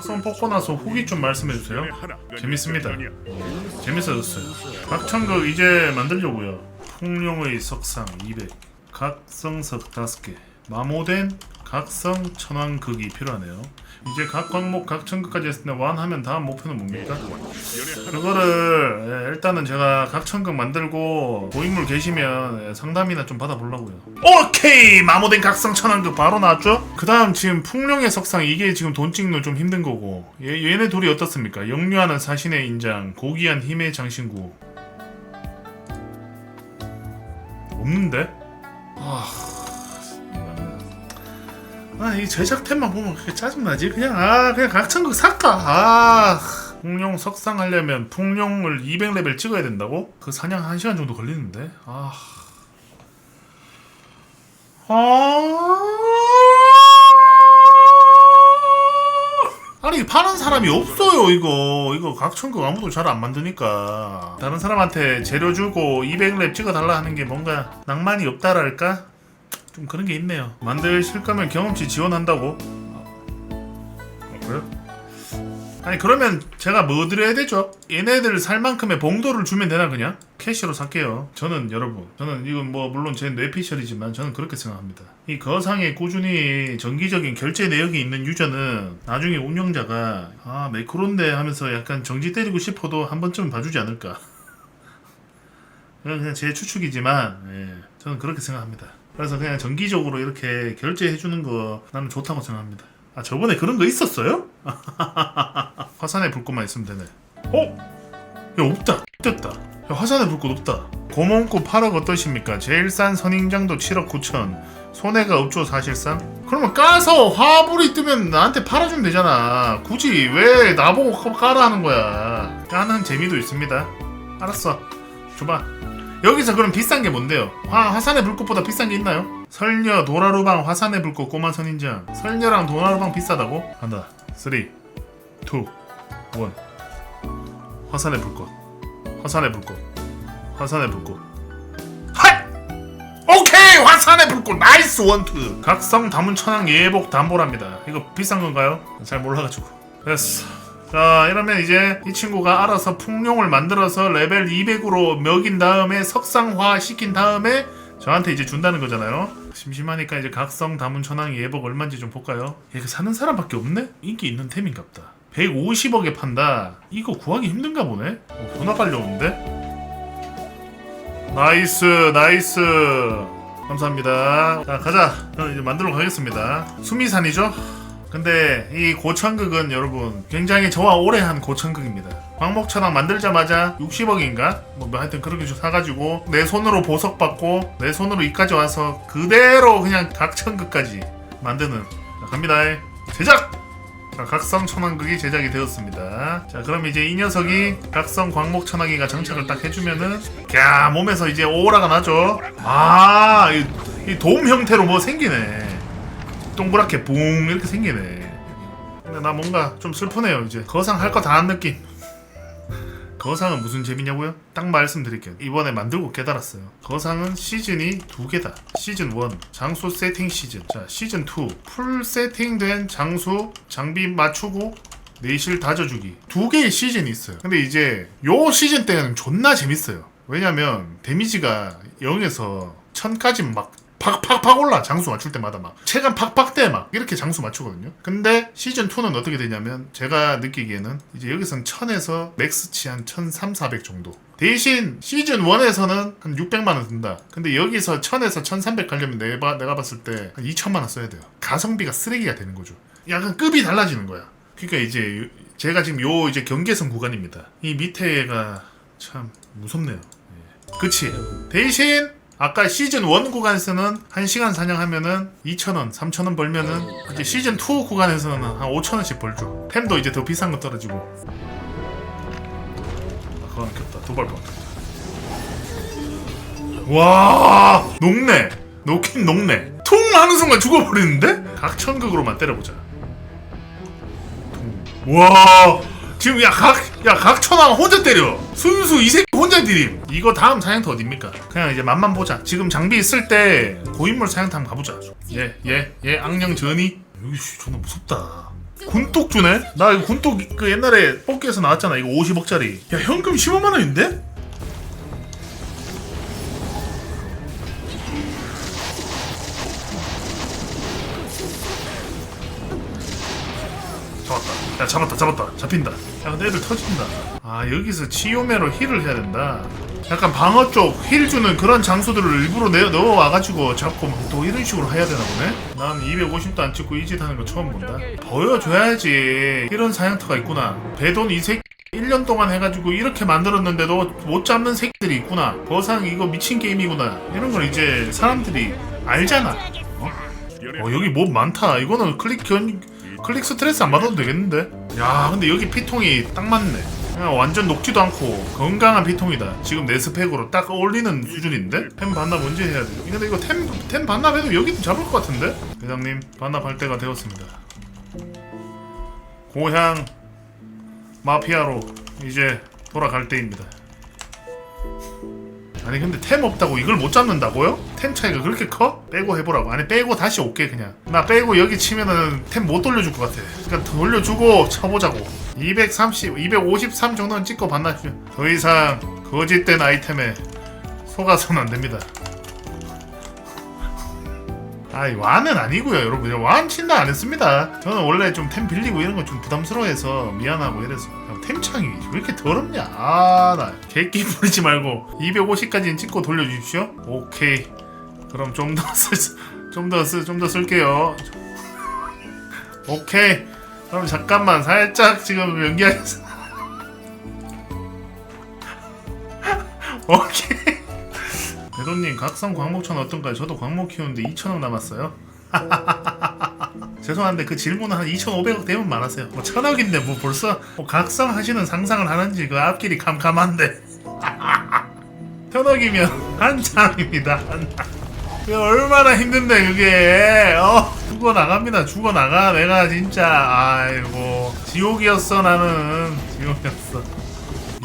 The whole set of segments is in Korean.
뽑고 나서 후기 좀 말씀해주세요. 재밌습니다. 재밌어졌어요. 각천극 이제 만들려고요. 풍룡의 석상 200 각성석 5개. 마모된 각성 천왕극이 필요하네요 이제 각 광목 각 천극까지 했을 때 완하면 다음 목표는 뭡니까? 그거를 예, 일단은 제가 각 천극 만들고 고인물 계시면 예, 상담이나 좀 받아보려고요 오케이 마모된 각성 천왕극 바로 나왔죠? 그 다음 지금 풍룡의 석상 이게 지금 돈 찍는 좀 힘든 거고 얘, 얘네 둘이 어떻습니까? 영유하는 사신의 인장 고귀한 힘의 장신구 없는데? 아, 아, 이 제작템만 보면 그게 짜증나지? 그냥, 아, 그냥 각천극 살까? 아, 풍룡 석상 하려면 풍룡을 200레벨 찍어야 된다고? 그 사냥 1시간 정도 걸리는데? 아. 아. 아니 파는 사람이 없어요 이거 이거 각천극 아무도 잘 안 만드니까 다른 사람한테 재료 주고 200렙 찍어달라 하는 게 뭔가 낭만이 없다랄까 좀 그런 게 있네요. 만드실 거면 경험치 지원한다고? 아, 그래요? 아니 그러면 제가 뭐 드려야 되죠? 얘네들 살 만큼의 봉도를 주면 되나 그냥? 캐시로 살게요. 저는 여러분. 저는 이건 뭐 물론 제 뇌피셜이지만 저는 그렇게 생각합니다. 이 거상에 꾸준히 정기적인 결제 내역이 있는 유저는 나중에 운영자가 아 매크로인데 하면서 약간 정지 때리고 싶어도 한 번쯤은 봐주지 않을까? 그냥 제 추측이지만 예, 저는 그렇게 생각합니다 그래서 그냥 정기적으로 이렇게 결제해 주는 거 나는 좋다고 생각합니다 아 저번에 그런 거 있었어요? 화산의 불꽃만 있으면 되네. 어? 야 없다. 됐다. 야, 화산의 불꽃 없다. 고문고 8억 어떠십니까? 제일 싼 선인장도 7억 9천. 손해가 없죠 사실상. 그러면 까서 화불이 뜨면 나한테 팔아주면 되잖아. 굳이 왜 나보고 까라 하는 거야? 까는 재미도 있습니다. 알았어. 줘봐. 여기서 그럼 비싼 게 뭔데요? 화, 화산의 불꽃보다 비싼 게 있나요? 설녀, 도라루방, 화산의 불꽃, 꼬마 선인장 설녀랑 도라루방 비싸다고? 간다 3, 2, 1 화산의 불꽃 화산의 불꽃 화산의 불꽃! 오케이! 화산의 불꽃 나이스 원투 각성 다문 천왕 예복 담보랍니다 이거 비싼 건가요? 잘 몰라가지고 됐어 자 이러면 이제 이 친구가 알아서 풍룡을 만들어서 레벨 200으로 먹인 다음에 석상화 시킨 다음에 저한테 이제 준다는 거잖아요 심심하니까 이제 각성 다문 천왕 예복 얼마인지 좀 볼까요? 얘가 사는 사람밖에 없네? 인기 있는 템인갑다 150억에 판다 이거 구하기 힘든가 보네? 어, 존나 빨려 오는데? 나이스 나이스 감사합니다 자 가자 저는 이제 만들러 가겠습니다 수미산이죠? 근데 이 고천극은 여러분 굉장히 저와 오래 한 고천극입니다. 광목천왕 만들자마자 60억인가? 뭐 하여튼 그렇게 좀 사가지고 내 손으로 보석 받고 내 손으로 이까지 와서 그대로 그냥 각천극까지 만드는 자, 갑니다. 제작! 자, 각성 천왕극이 제작이 되었습니다. 자, 그럼 이제 이 녀석이 각성 광목 천왕기가 정착을 딱 해주면은, 야 몸에서 이제 오라가 나죠. 아, 이, 이 돔 형태로 뭐 생기네. 동그랗게 붕 이렇게 생기네. 근데 나 뭔가 좀 슬프네요 이제 거상 할 거 다 한 느낌. 거상은 무슨 재미냐고요? 딱 말씀드릴게요. 이번에 만들고 깨달았어요. 거상은 시즌이 두 개다. 시즌 1 장수 세팅 시즌. 자 시즌 2 풀 세팅된 장수 장비 맞추고 내실 다져주기 두 개의 시즌이 있어요. 근데 이제 요 시즌 때는 존나 재밌어요. 왜냐면 데미지가 0에서 1000까지 막 팍팍팍 올라 장수 맞출 때마다 막. 체감 팍팍 돼 막. 이렇게 장수 맞추거든요. 근데 시즌 2는 어떻게 되냐면 제가 느끼기에는 이제 여기선 1000에서 맥스치 한 1300, 400 정도. 대신 시즌 1에서는 한 600만 원 든다. 근데 여기서 1000에서 1300 가려면 내가, 내가 봤을 때 한 2천만 원 써야 돼요. 가성비가 쓰레기가 되는 거죠. 약간 급이 달라지는 거야. 그러니까 이제 요- 제가 지금 요 이제 경계선 구간입니다. 이 밑에가 참 무섭네요. 예. 그치? 대신 아까 시즌 1 구간에서는 1시간 사냥하면은 2,000원, 3,000원 벌면은 이제 시즌 2 구간에서는 한 5,000원씩 벌죠. 템도 이제 더 비싼 거 떨어지고. 아, 안 켰다. 도발 봐. 와, 녹네. 녹긴 녹네. 퉁 하는 순간 죽어버리는데? 각천극으로만 때려보자. 퉁. 와, 지금 야 각, 야 각천왕 혼자 때려. 순수 이 새끼 혼자 드림. 이거 다음 사냥터 어딥니까? 그냥 이제 맛만 보자. 지금 장비 있을 때 고인물 사냥터 한번 가보자. 얘, 얘, 얘 악령 전이. 여기 씨, 존나 무섭다. 군독 주네? 나 이거 군독 그 옛날에 뽑기에서 나왔잖아 이거 50억짜리 야 현금 15만 원인데? 잡았다 야 잡았다. 잡힌다. 야 근데 애들 터진다. 아 여기서 치요메로 힐을 해야 된다. 약간 방어 쪽 힐 주는 그런 장소들을 일부러 내, 넣어와가지고 잡고 막 또 이런 식으로 해야 되나 보네? 난 250도 안 찍고 이 짓 하는 거 처음 본다. 보여줘야지. 이런 사양터가 있구나. 배돈 이 새끼 1년 동안 해가지고 이렇게 만들었는데도 못 잡는 새끼들이 있구나. 버상 이거 미친 게임이구나. 이런 걸 이제 사람들이 알잖아. 어, 어, 여기 뭐 많다. 이거는 클릭 견 클릭 스트레스 안 받아도 되겠는데 야 근데 여기 피통이 딱 맞네. 그냥 완전 녹지도 않고 건강한 피통이다. 지금 내 스펙으로 딱 어울리는 수준인데? 템 반납 언제 해야 돼? 근데 이거 템, 템 반납해도 여기도 잡을 것 같은데? 회장님 반납할 때가 되었습니다. 고향 마피아로 이제 돌아갈 때입니다 아니 근데 템 없다고 이걸 못 잡는다고요? 템 차이가 그렇게 커? 빼고 해보라고. 아니 빼고 다시 올게 그냥. 나 빼고 여기 치면은 템 못 돌려줄 것 같아. 그러니까 돌려주고 쳐보자고. 230, 253 정도는 찍고 반납해 더 이상 거짓된 아이템에 속아서는 안 됩니다. 아이 완은 아니고요 여러분. 완 친다 안 했습니다. 저는 원래 좀 템 빌리고 이런 거 좀 부담스러워해서 미안하고 이래서 그냥 템창이 왜 이렇게 더럽냐? 아 나 개끼 부리지 말고 250까지는 찍고 돌려주십시오. 오케이. 그럼 좀 더 쓸 좀 더 쓸 좀 더 쓸게요. 오케이. 그럼 잠깐만 살짝 지금 연기하겠어 오케이. 대도님 각성 광목천 어떤가요? 저도 광목 키우는데 2천억 남았어요. 죄송한데 그 질문은 한 2,500억 되면 말하세요. 뭐 천억인데 뭐 벌써 뭐 각성 하시는 상상을 하는지 그 앞길이 캄캄한데. 천억이면 한참입니다. 얼마나 힘든데 그게 어 죽어 나갑니다. 죽어 나가 내가 진짜 아이고 지옥이었어 나는 지옥이었어.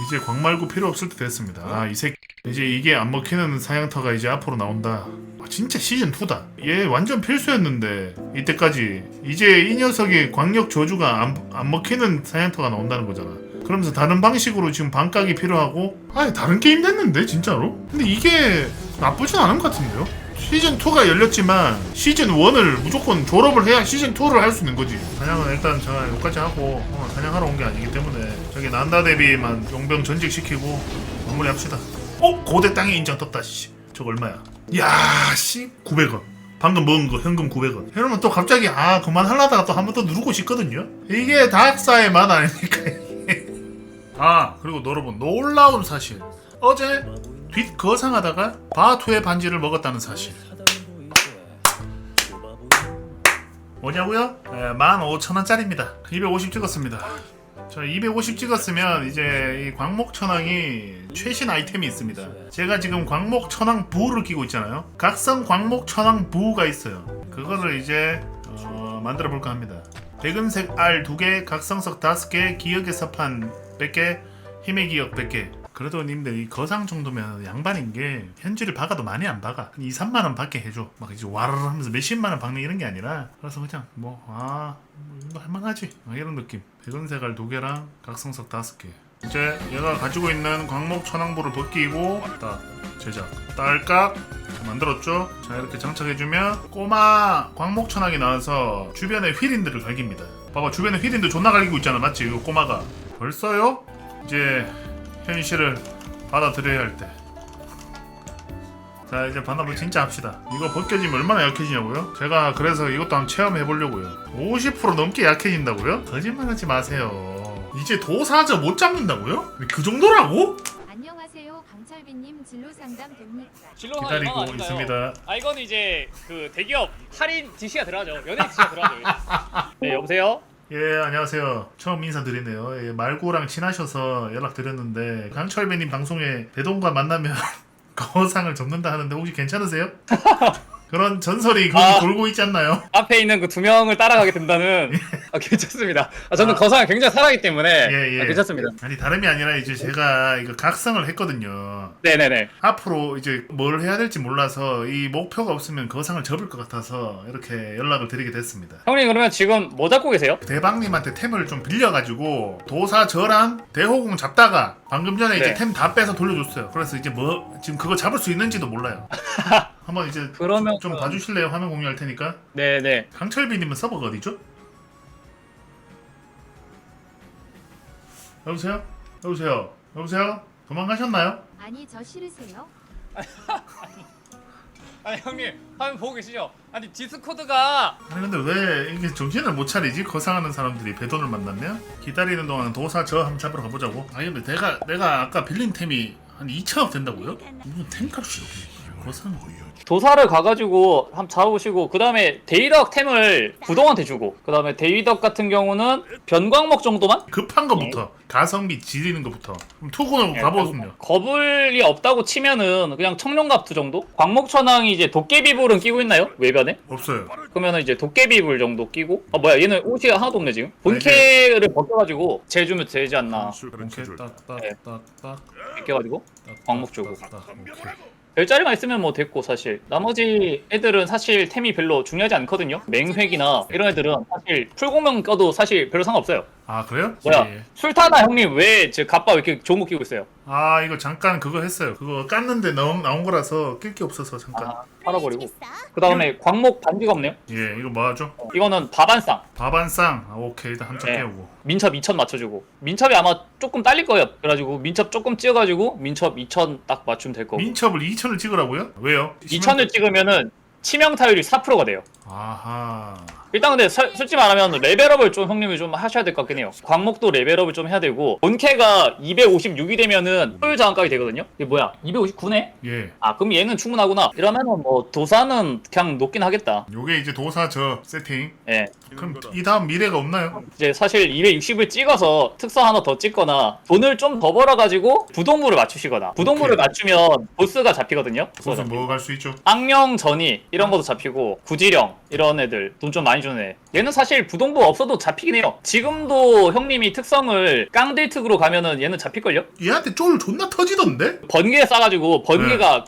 이제 광말구 필요 없을 때 됐습니다. 아, 이 새끼. 이제 이게 안 먹히는 사양터가 이제 앞으로 나온다. 아, 진짜 시즌 2다. 얘 완전 필수였는데 이때까지 이제 이 녀석이 광역 저주가 안, 안 먹히는 사양터가 나온다는 거잖아. 그러면서 다른 방식으로 지금 반각이 필요하고 아니 다른 게임 됐는데 진짜로? 근데 이게 나쁘진 않은 것 같은데요? 시즌 2가 열렸지만 시즌 1을 무조건 졸업을 해야 시즌 2를 할 수 있는 거지. 사냥은 일단 제가 여기까지 하고 어, 사냥하러 온 게 아니기 때문에 저기 난다 대비만 용병 전직시키고 마무리합시다. 어? 고대 땅에 인장 떴다 씨. 저거 얼마야? 야, 씨 900원. 방금 먹은 거 현금 900원. 이러면 또 갑자기 아 그만하려다가 또 한 번 더 누르고 싶거든요. 이게 닥사의 맛 아닙니까? 아 그리고 여러분 놀라운 사실. 어제 뒷 거상하다가 바투의 반지를 먹었다는 사실. 뭐냐고요? 에, 15,000원짜리입니다. 250 찍었습니다. 자, 250 찍었으면 이제 이 광목 천왕이 최신 아이템이 있습니다. 제가 지금 광목 천왕 부를 끼고 있잖아요. 각성 광목 천왕 부가 있어요. 그거를 이제 어, 만들어 볼까 합니다. 백은색 알 2개, 각성석 5개, 기억의 서판 100개, 힘의 기억 100개. 그래도 님들 이 거상 정도면 양반인 게 현질을 박아도 많이 안 박아. 한 2, 3만 원 받게 해줘. 막 이제 와르르 하면서 몇십만 원 박는 이런 게 아니라 그래서 그냥 뭐아 뭐 이거 할만하지 막 이런 느낌. 백은색알 두 개랑 각성석 다섯 개. 이제 얘가 가지고 있는 광목 천왕부를 벗기고 딱 제작 딸깍 만들었죠. 자 이렇게 장착해주면 꼬마 광목 천왕이 나와서 주변에 휠인들을 갈깁니다. 봐봐 주변에 휠인들 존나 갈기고 있잖아 맞지? 이거 꼬마가 벌써요? 이제 현실을 받아들여야 할 때. 자 이제 반납을 진짜 합시다. 이거 벗겨지면 얼마나 약해지냐고요? 제가 그래서 이것도 한번 체험해 보려고요. 50% 넘게 약해진다고요? 거짓말하지 마세요. 이제 도사자 못 잡는다고요? 그 정도라고? 안녕하세요 강철빈님 진로 상담 됩니까? 진로 기다리고 아닌가요? 있습니다. 아 이거는 이제 그 대기업 할인 DC가 들어가죠. 연예인 DC가 들어가죠. 네 여보세요. 예 안녕하세요. 처음 인사드리네요. 예, 말구랑 친하셔서 연락드렸는데 강철배님 방송에 대동과 만나면 거상을 접는다 하는데 혹시 괜찮으세요? 그런 전설이 거기 아. 돌고 있지 않나요? 앞에 있는 그 두 명을 따라가게 된다는 아, 괜찮습니다. 아, 저는 아. 거상을 굉장히 사랑하기 때문에 예, 예. 아, 괜찮습니다. 아니 다름이 아니라 이제 제가 이거 각성을 했거든요. 네네네. 앞으로 이제 뭘 해야 될지 몰라서 이 목표가 없으면 거상을 접을 것 같아서 이렇게 연락을 드리게 됐습니다. 형님 그러면 지금 뭐 잡고 계세요? 대방님한테 템을 좀 빌려가지고 도사 저랑 대호공 잡다가 방금 전에 이제 네. 템 다 빼서 돌려줬어요. 그래서 이제 뭐 지금 그거 잡을 수 있는지도 몰라요. 한번 이제 그러면 좀 봐주실래요? 화면 공유할 테니까. 네네. 강철비님은 서버가 어디죠? 여보세요? 여보세요? 여보세요? 도망가셨나요? 아니 저 싫으세요? 아니 형님 화면 보고 계시죠? 아니 디스코드가 아니 근데 왜 이게 정신을 못 차리지? 거상하는 사람들이 배돈을 만났냐? 기다리는 동안 도사 저 한번 잡으러 가보자고. 아니 근데 내가 내가 아까 빌린 템이 한 2천억 된다고요? 무슨 템값이 여기 도사를 가가지고 한번 잡으시고 그 다음에 데이덕 템을 부동한테 주고 그 다음에 데이덕 같은 경우는 변광목 정도만? 급한 거부터 가성비 지리는 거부터 그럼 투구는 가보겠습니다. 거불이 없다고 치면은 그냥 청룡갑투 정도? 광목천왕이 이제 도깨비불은 끼고 있나요? 외변에? 없어요. 그러면은 이제 도깨비불 정도 끼고 아 뭐야 얘는 옷이 하나도 없네 지금 본캐를 벗겨가지고 제주면 되지 않나 오케이 딱딱딱딱 벗겨가지고 광목 주고 오케이. 별자리만 있으면 뭐 됐고 사실 나머지 애들은 사실 템이 별로 중요하지 않거든요 맹획이나 이런 애들은 사실 풀공명 껴도 사실 별로 상관없어요 아 그래요? 뭐야 예. 술타나 형님 왜 제 갑바 왜 이렇게 거 끼고 있어요 아 이거 잠깐 그거 했어요. 그거 깠는데 나온, 나온 거라서 낄 게 없어서 잠깐. 아 팔아버리고 그 다음에 광목 반지가 없네요 예 이거 뭐 하죠? 어, 이거는 밥한쌍 밥한쌍. 아, 오케이 일단 한쪽 네. 깨우고. 민첩 2천 맞춰주고 민첩이 아마 조금 딸릴 거예요 그래가지고 민첩 조금 찍어가지고 민첩 2천 딱 맞추면 될 거고 민첩을 2천을 찍으라고요? 왜요? 2천을 찍으면은 치명 타율이 4%가 돼요 아하. 일단 근데 설- 솔직히 말하면 레벨업을 좀 형님이 좀 하셔야 될 것 같긴 해요 광목도 레벨업을 좀 해야 되고 본캐가 256이 되면은 효율 저항까지 되거든요 이게 뭐야 259네? 예. 아 그럼 얘는 충분하구나 이러면은 뭐 도사는 그냥 높긴 하겠다 요게 이제 도사 저 세팅. 예 그럼 이 다음 미래가 없나요? 이제 사실 260을 찍어서 특성 하나 더 찍거나 돈을 좀 더 벌어가지고 부동부를 맞추시거나 부동부를 오케이. 맞추면 보스가 잡히거든요 무슨 뭐갈수 있죠? 악령 전이 이런 것도 잡히고 구지령 이런 애들 돈 좀 많이 애 얘는 사실 부동부 없어도 잡히긴 해요 지금도 형님이 특성을 깡딜 특으로 가면은 얘는 잡힐걸요? 얘한테 쫄 존나 터지던데? 번개 싸가지고 번개가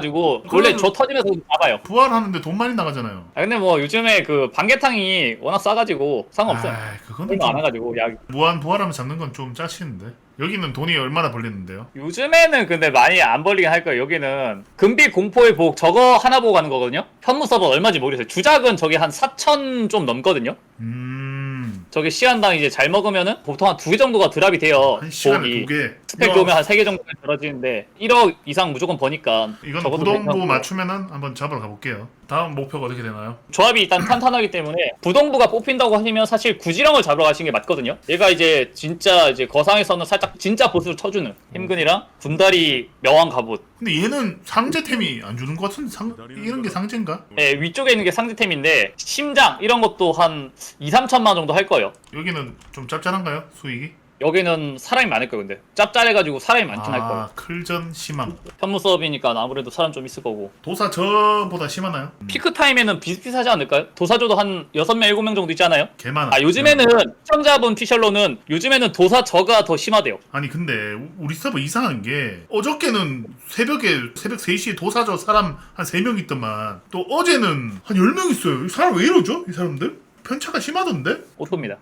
싸가지고 원래 그거는- 저 터지면서 잡아요 부활하는데 돈 많이 나가잖아요. 아 근데 뭐 요즘에 그 반개탕이 워낙 싸가지고 상관없어요 아, 그거는 얼마 안 좀 해가지고 야 무한 부활하면 잡는 건 좀 짜치는데. 여기는 돈이 얼마나 벌리는데요? 요즘에는 근데 많이 안 벌리긴 할 거예요. 여기는 금빛 공포의 복 저거 하나 보고 가는 거거든요. 현무 서버 얼마인지 모르겠어요. 주작은 저게 한 4천 좀 넘거든요. 음. 저게 시간당 이제 잘 먹으면은 보통 한 두 개 정도가 드랍이 돼요. 한 시간에 복이. 두 개. 스펙 이거- 좋으면 한세개 정도 떨어지는데 1억 이상 무조건 버니까 이건 적어도 부동부 괜찮고. 맞추면은 한번 잡으러 가볼게요. 다음 목표가 어떻게 되나요? 조합이 일단 탄탄하기 때문에 부동부가 뽑힌다고 하시면 사실 구지령을 잡으러 가시는 게 맞거든요. 얘가 이제 진짜 이제 거상에서는 살짝 진짜 보스를 쳐주는 힘근이랑 군다리 명왕 갑옷 근데 얘는 상제템이 안 주는 것 같은데 상 이런 게 상제인가? 예, 위쪽에 있는 게 상대템인데 심장 이런 것도 한 2, 3천만 정도 할 거예요. 여기는 좀 짭짤한가요? 수익이? 여기는 사람이 많을 거예요, 근데. 짭짤해가지고 사람이 많긴 할 거예요. 아, 클전 심함. 현무 수업이니까 아무래도 사람 좀 있을 거고. 도사 저보다 심하나요? 피크 타임에는 비슷비슷하지 않을까요? 도사조도 한 6명, 7명 정도 있지 않아요? 개 많아. 아, 요즘에는 시청자분 피셜로는 요즘에는 도사 저가 더 심하대요. 아니 근데 우- 우리 서버 이상한 게 어저께는 새벽에 새벽 3시에 도사저 사람 한 3명 있더만 또 어제는 한 10명 있어요. 이 사람 왜 이러죠? 이 사람들? 편차가 심하던데? 오토입니다.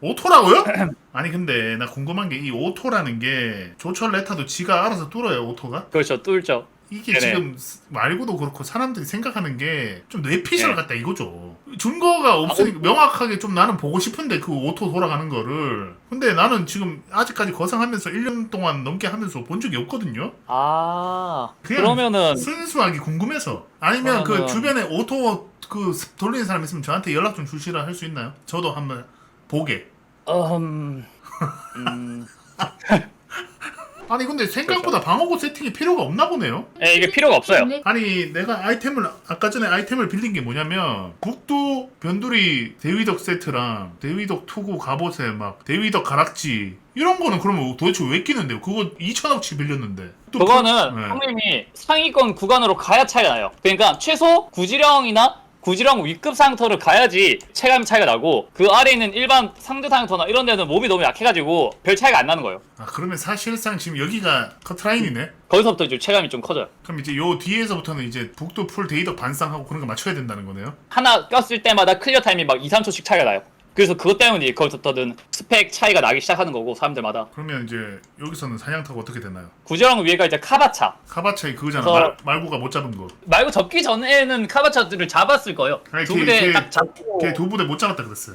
오토라고요? 아니 근데 나 궁금한 게 이 오토라는 게 조철 레타도 지가 알아서 뚫어요 오토가? 그렇죠, 뚫죠. 이게 네네. 지금 스- 말고도 그렇고 사람들이 생각하는 게 좀 뇌피셜 네. 같다 이거죠. 증거가 없으니까 오- 명확하게 좀 나는 보고 싶은데 그 오토 돌아가는 거를. 근데 나는 지금 아직까지 거상하면서 1년 동안 넘게 하면서 본 적이 없거든요. 아, 그러면은 순수하게 궁금해서. 아니면 그 그러면은- 주변에 오토 그 스- 돌리는 사람 있으면 저한테 연락 좀 주시라 할 수 있나요? 저도 한번 보게. 음, 음, 아니 근데 생각보다 방어구 세팅이 필요가 없나 보네요. 예, 이게 필요가 없어요. 네. 아니 내가 아이템을 아까 전에 아이템을 빌린 게 뭐냐면 북두 변두리 대위덕 세트랑 대위덕 투구 갑옷에 막 대위덕 가락지 이런 거는 그러면 도대체 왜 끼는데요? 그거 2천억치 빌렸는데. 또 그거는 그- 네. 형님이 상위권 구간으로 가야 차이가 나요. 그러니까 최소 구지령이나 구지령 위급 상터를 가야지 체감 차이가 나고 그 아래 있는 일반 상대 상터나 이런 데는 몸이 너무 약해가지고 별 차이가 안 나는 거예요. 아 그러면 사실상 지금 여기가 커트라인이네. 거기서부터 이제 체감이 좀 커져요. 그럼 이제 요 뒤에서부터는 이제 북두 풀 대위덕 반상하고 그런 거 맞춰야 된다는 거네요. 하나 꼈을 때마다 클리어 타임이 막 2, 3초씩 차이가 나요. 그래서 그것 때문에 거기서부터는 스펙 차이가 나기 시작하는 거고 사람들마다 그러면 이제 여기서는 사냥터가 어떻게 되나요? 구지령 위에가 이제 카바차 카바차이 그거잖아. 그래서- 말, 말구가 못 잡은 거. 말고 접기 전에는 카바차들을 잡았을 거예요. 아니, 두 걔- 부대 걔- 딱 잡고 걔 두 부대 못 잡았다 그랬어요.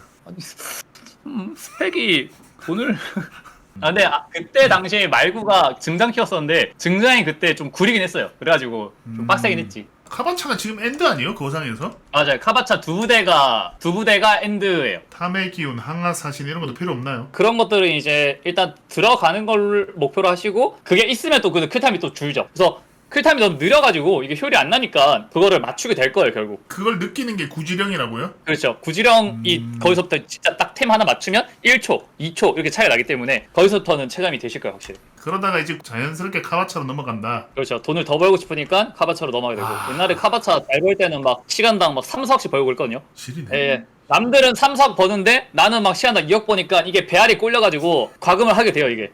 음, 스펙이 돈을 아 근데 아, 그때 당시에 말구가 증장 키웠었는데 증장이 그때 좀 구리긴 했어요. 그래가지고 좀 음. 빡세긴 했지. 카바차가 지금 엔드 아니에요? 거상에서? 맞아요. 카바차 두 부대가 두 부대가 엔드예요. 탐의 기운, 항아 사신 이런 것도 필요 없나요? 그런 것들은 이제 일단 들어가는 걸 목표로 하시고 그게 있으면 또그 쿨타임이 또 줄죠. 그래서 쿨타임이 너무 느려가지고 이게 효율이 안 나니까 그거를 맞추게 될 거예요 결국. 그걸 느끼는 게 구지령이라고요? 그렇죠. 구지령이 음. 거기서부터 진짜 딱 템 하나 맞추면 1초, 2초 이렇게 차이가 나기 때문에 거기서부터는 체감이 되실 거예요 확실히. 그러다가 이제 자연스럽게 카바차로 넘어간다. 그렇죠. 돈을 더 벌고 싶으니까 카바차로 넘어가게 되고 아. 옛날에 카바차 잘 벌 때는 막 시간당 막 3, 4억씩 벌고 있거든요. 지리네. 예. 남들은 3, 4억 버는데 나는 막 시간당 2억 버니까 이게 배알이 꼴려가지고 과금을 하게 돼요 이게.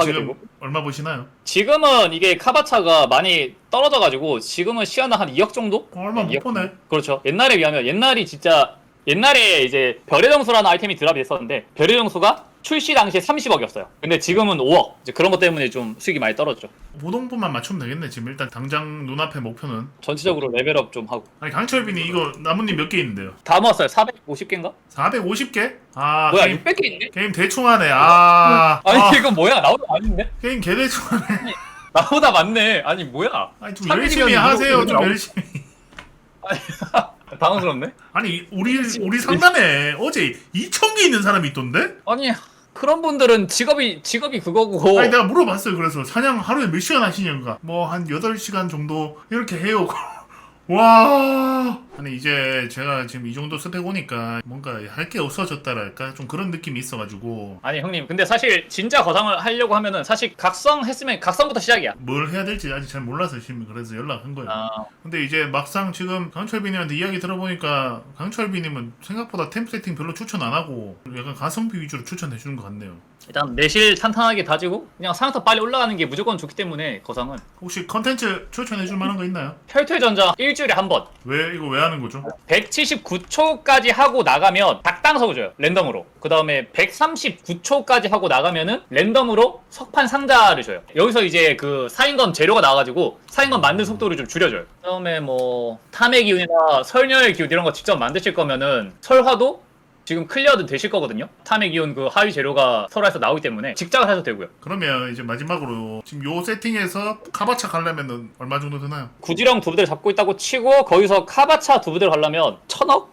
하게 지금 되고. 얼마 보시나요? 지금은 이게 카바차가 많이 떨어져가지고 지금은 시간당 한 2억 정도? 어, 얼마 못이억 보네. 그렇죠. 옛날에 비하면 옛날이 진짜 옛날에 이제 별의 정수라는 아이템이 드랍이 됐었는데 별의 정수가 출시 당시에 30억이었어요. 근데 지금은 5억. 이제 그런 것 때문에 좀 수익이 많이 떨어졌죠. 보동부만 맞추면 되겠네. 지금 일단 당장 눈앞의 목표는. 전체적으로 레벨업 좀 하고. 아니 강철빈이 이거 나뭇잎 몇 개 있는데요? 다 모았어요. 450개인가? 450개? 아 뭐야 게임, 600개 있네? 게임 대충 하네. 아, 아니 아 이거 뭐야? 나보다 많은데? 게임 개 대충 하네. 나보다 많네. 아니 뭐야? 아니 좀 300이면 열심히 하세요. 좀 나오- 열심히. 당황스럽네. 아니 우리 우리 상단에 어제 2천 개 있는 사람이 있던데? 아니 그런 분들은 직업이 직업이 그거고. 아니 내가 물어봤어요. 그래서 사냥 하루에 몇 시간 하시냐가 뭐한 8시간 정도 이렇게 해요. 와 아니 이제 제가 지금 이 정도 스펙 오니까 뭔가 할 게 없어졌다랄까 좀 그런 느낌이 있어가지고 아니 형님 근데 사실 진짜 거상을 하려고 하면은 사실 각성 했으면 각성부터 시작이야. 뭘 해야 될지 아직 잘 몰라서 지금 그래서 연락한 거예요. 아 근데 이제 막상 지금 강철비님한테 이야기 들어보니까 강철비님은 생각보다 템 세팅 별로 추천 안 하고 약간 가성비 위주로 추천해 주는 것 같네요. 일단 내실 탄탄하게 다지고 그냥 상터 빨리 올라가는 게 무조건 좋기 때문에 거상은 혹시 컨텐츠 추천해 줄 만한 거 있나요? 전장 일주일에 한 번. 왜 이거 왜 하는 거죠? 179초까지 하고 나가면 닭당석을 줘요 랜덤으로. 그 다음에 139초까지 하고 나가면은 랜덤으로 석판 상자를 줘요. 여기서 이제 그 사인검 재료가 나와가지고 사인검 만든 속도를 좀 줄여줘요. 그 다음에 뭐 탐의 기운이나 설녀의 기운 이런 거 직접 만드실 거면은 설화도 지금 클리어도 되실 거거든요 탐의 기운 그 하위 재료가 설화에서 나오기 때문에 직작을 하셔도 되고요 그러면 이제 마지막으로 지금 요 세팅에서 카바차 가려면은 얼마 정도 드나요? 구지령 두 부대를 잡고 있다고 치고 거기서 카바차 두 부대를 가려면 천억?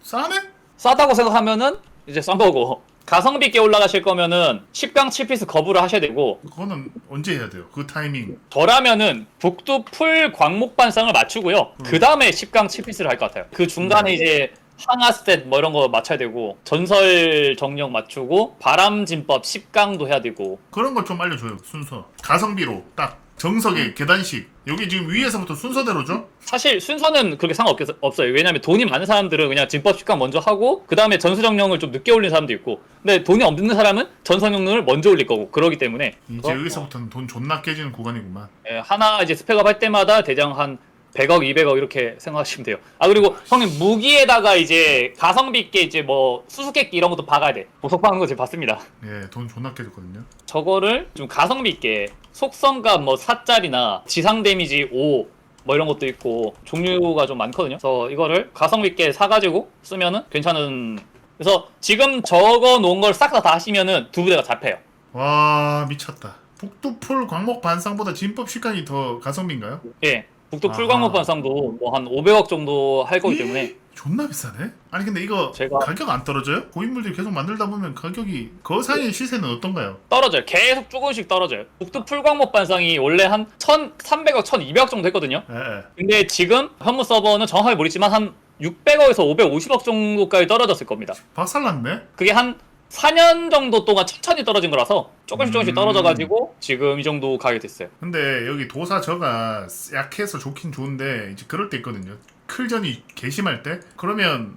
싸네? 싸다고 생각하면은 이제 싼 거고 가성비 있게 올라가실 거면은 10강 7피스 거부를 하셔야 되고 그거는 언제 해야 돼요? 그 타이밍. 저라면은 북두 풀 광목 반상을 맞추고요 그 다음에 10강 7피스를 할 것 같아요 그 중간에 이제 항아 스탯 뭐 이런 거 맞춰야 되고 전설 정령 맞추고 바람 진법 10강도 해야 되고 그런 거좀 알려줘요. 순서. 가성비로 딱 정석의 계단식. 여기 지금 위에서부터 순서대로죠? 사실 순서는 그렇게 상관없어요 왜냐면 돈이 많은 사람들은 그냥 진법 10강 먼저 하고 그 다음에 전설 정령을 좀 늦게 올리는 사람도 있고 근데 돈이 없는 사람은 전설 정령을 먼저 올릴 거고 그러기 때문에 이제 여기서부터는 돈 존나 깨지는 구간이구만. 예, 하나 이제 스펙업 할 때마다 대장 한 100억, 200억 이렇게 생각하시면 돼요. 아 그리고 형님 무기에다가 이제 가성비 있게 이제 뭐 수수께끼 이런 것도 박아야 돼. 보석 박는 거 제가 봤습니다. 예, 돈 존나 깨졌거든요. 저거를 좀 가성비 있게 속성값 뭐 4짜리나 지상 데미지 5 뭐 이런 것도 있고 종류가 좀 많거든요. 그래서 이거를 가성비 있게 사가지고 쓰면은 괜찮은. 그래서 지금 적어 놓은 걸 싹 다 다 하시면은 두 부대가 잡혀요. 와 미쳤다. 북두풀 광목 반상보다 진법 식강이 더 가성비인가요? 예. 북두 아하. 풀광목 반상도 뭐 한 500억 정도 할 거기 때문에 존나 비싸네. 아니 근데 이거 제가- 가격 안 떨어져요? 고인물들 계속 만들다 보면 가격이 거상의 시세는 어떤가요? 떨어져요. 계속 조금씩 떨어져요. 북두 풀광목 반상이 원래 한 1,300억, 1,200억 정도 했거든요. 예, 예. 근데 지금 현무 서버는 정확하게 모르지만 한 600억에서 550억 정도까지 떨어졌을 겁니다. 박살났네. 그게 한 4년 정도 동안 천천히 떨어진 거라서 조금씩 조금씩 음. 떨어져가지고 지금 이 정도 가게 됐어요. 근데 여기 도사 저가 약해서 좋긴 좋은데 이제 그럴 때 있거든요. 클전이 개심할 때 그러면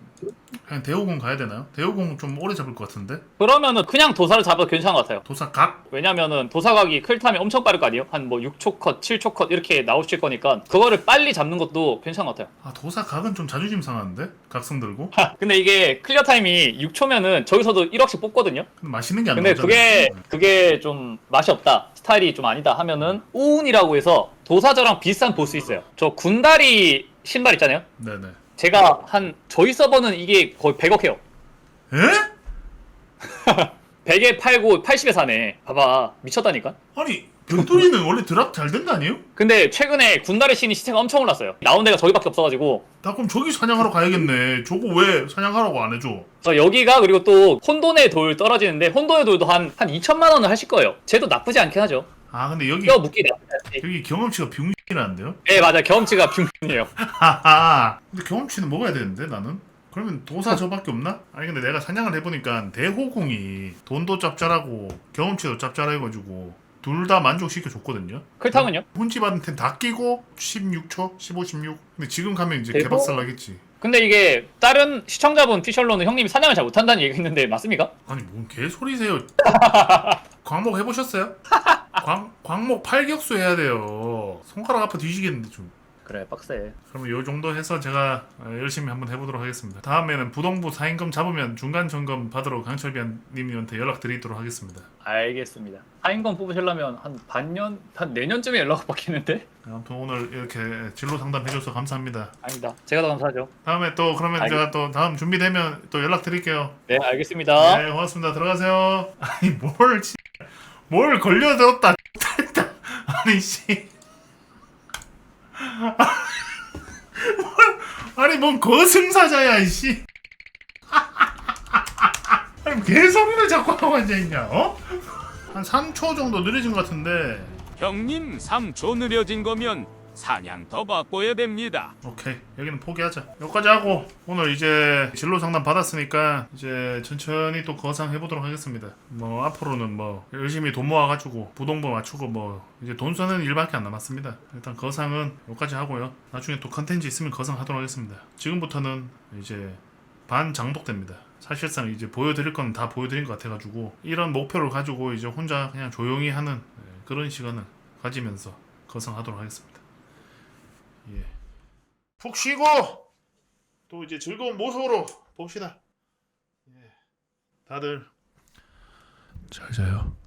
그냥 대우공 가야 되나요? 대우공 좀 오래 잡을 것 같은데 그러면은 그냥 도사를 잡아도 괜찮은 것 같아요. 도사 각 왜냐면은 도사각이 클탐이 엄청 빠를 거 아니에요? 한 뭐 6초 컷, 7초 컷 이렇게 나오실 거니까 그거를 빨리 잡는 것도 괜찮은 것 같아요. 아 도사 각은 좀 자존심 상하는데 각성 들고 근데 이게 클리어 타임이 6초면은 저기서도 1억씩 뽑거든요. 근데 맛있는 게 안 근데 나오잖아요. 그게 그게 좀 맛이 없다. 스타일이 좀 아니다 하면은 우운이라고 해서 도사저랑 비슷한 보스 있어요. 저 군다리 신발 있잖아요. 네네. 제가 한 저희 서버는 이게 거의 100억 해요. 에? 100에 팔고 80에 사네. 봐봐 미쳤다니까. 아니 변돌이는 원래 드랍 잘 된다 아니에요? 근데 최근에 군다리 신이 시세가 엄청 올랐어요. 나온 데가 저기밖에 없어가지고. 나 그럼 저기 사냥하러 가야겠네. 저거 왜 사냥하라고 안 해줘? 그래서 여기가 그리고 또 혼돈의 돌 떨어지는데 혼돈의 돌도 한, 한 2천만 원을 하실 거예요. 쟤도 나쁘지 않긴 하죠. 아 근데 여기 뼈 묶기 나쁘지. 여기 경험치가 병이라는데요? 네 맞아 경험치가 균이에요. 하하. 근데 경험치는 먹어야 되는데 나는. 그러면 도사 저밖에 없나? 아니 근데 내가 사냥을 해보니까 대호공이 돈도 짭짤하고 경험치도 짭짤해가지고 둘 다 만족시켜 줬거든요. 클탐은요? 혼집한테 다 끼고 16초, 15, 16. 근데 지금 가면 이제 대호? 개박살 나겠지. 근데 이게 다른 시청자분 피셜로는 형님이 사냥을 잘 못한다는 얘기 했는데 맞습니까? 아니 뭔 개소리세요? 광목 해보셨어요? 광 광목 팔격수 해야 돼요. 손가락 아파 뒤지겠는데 좀. 그래 빡세. 그러면 요 정도 해서 제가 어, 열심히 한번 해보도록 하겠습니다. 다음에는 부동부 사인금 잡으면 중간 점검 받으러 강철비안 님한테 연락 드리도록 하겠습니다. 알겠습니다. 하인건 뽑으시려면 한 반년, 한 내년쯤에 연락 받겠는데? 아무튼 오늘 이렇게 진로 상담 해줘서 감사합니다. 아니다. 제가 더 감사하죠. 다음에 또 그러면 알겠- 제가 또 다음 준비되면 또 연락 드릴게요. 네 알겠습니다. 네 고맙습니다. 들어가세요. 아니 뭘 씨, 뭘 걸려들었다. 아니 씨. 아니 뭔 거승사자야 이씨. 아니 개소리를 자꾸 하고 앉아있냐 어? 한 3초 정도 느려진 것 같은데 형님 3초 느려진 거면 사냥 더 바꿔야 됩니다. 오케이. 여기는 포기하자. 여기까지 하고 오늘 이제 진로 상담 받았으니까 이제 천천히 또 거상 해보도록 하겠습니다. 뭐 앞으로는 뭐 열심히 돈 모아가지고 부동부 맞추고 뭐 이제 돈 쓰는 일밖에 안 남았습니다. 일단 거상은 여기까지 하고요. 나중에 또 컨텐츠 있으면 거상 하도록 하겠습니다. 지금부터는 이제 반장독됩니다. 사실상 이제 보여드릴 건 다 보여드린 것 같아가지고 이런 목표를 가지고 이제 혼자 그냥 조용히 하는 예, 그런 시간을 가지면서 거상하도록 하겠습니다 예. 푹 쉬고 또 이제 즐거운 모습으로 봅시다. 예. 다들 잘 자요.